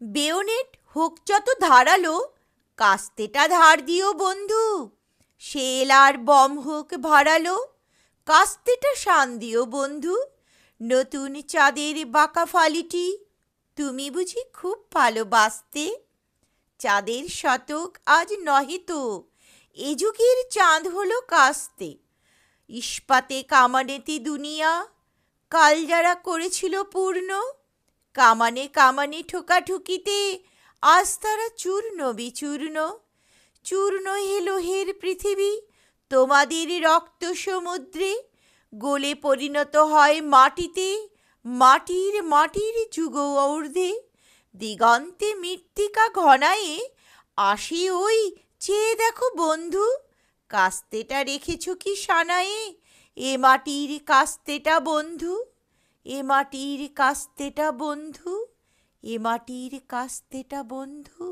Bayonet হোক যত ধারালো, কাস্তেটা ধার দিও বন্ধু। শেল আর বম হোক ভাড়ালো কাস্তেটা শান দিও বন্ধু। নতুন চাঁদের বাঁকা ফালিটি তুমি বুঝি খুব ভালোবাসতে। চাঁদের শতক আজ নহে তো, এ যুগের চাঁদ হলো কাস্তে। ইস্পাতে কামানেতে দুনিয়া, কাল যারা করেছিল পূর্ণ কামানে কামানে ঠোকাঠুকিতে, আজ তারা চূর্ণ বিচূর্ণ। চূর্ণ হেলোহের পৃথিবী, তোমাদের রক্ত সমুদ্রে, গোলে পরিণত হয় মাটিতে, মাটির মাটির যুগ ঊর্ধ্বে। দিগন্তে মৃত্তিকা ঘনায়ে আসি ওই চেয়ে দেখো বন্ধু, কাস্তেটা রেখেছ কি সানায়ে, এ মাটির কাস্তেটা বন্ধু। এ মাটির কাস্তেটা বন্ধু এ মাটির কাস্তেটা বন্ধু।